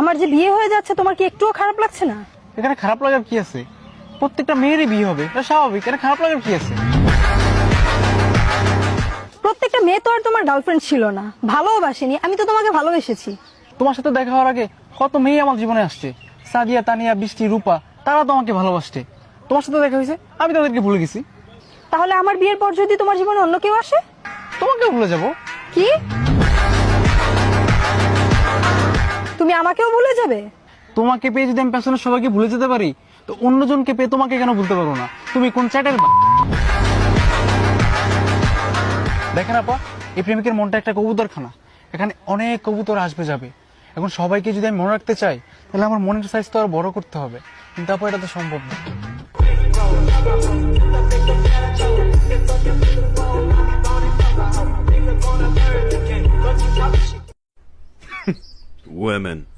আমার যে বিয়ে হয়ে যাচ্ছে তোমার কি একটুও খারাপ লাগছে না? এখানে খারাপ লাগার কি আছে? প্রত্যেকটা মেয়েরই বিয়ে হবে এটা স্বাভাবিক এটা খারাপ লাগার কি আছে? প্রত্যেকটা মেয়ে তো আর তোমার গার্লফ্রেন্ড ছিল না ভালোবাসেনি আমি তো তোমাকে ভালোবেসেছি। তোমার সাথে দেখা হওয়ার আগে কত মেয়ে আমার জীবনে আসছে? সাদিয়া তানিয়া বৃষ্টি রূপা তারা তো আমাকে ভালোবাসছে তোমার সাথে দেখা হয়েছে? আমি তাদেরকে ভুলে গেছি। তাহলে আমার বিয়ের পর যদি তোমার জীবনে অন্য কেউ আসে? তোমাকেও ভুলে যাব। কি? আমাকেও ভুলে যাবে? তোমাকে পেয়ে যদি আমি পেছনের সবাইকে ভুলে যেতে পারি তো অন্যজনকে পেয়ে তোমাকে কেন ভুলতে পারব না? তুমি কোন চ্যাটের বা- দেখেন আপা এই প্রেমিকের মনটা একটা কবুতরখানা। এখানে অনেক কবুতর আসবে যাবে। এখন সবাইকে যদি আমি মনে রাখতে চাই তাহলে আমার মনের সাইজ তো আর বড় করতে হবে। কিন্তু আপা এটা তো সম্ভব না। Women.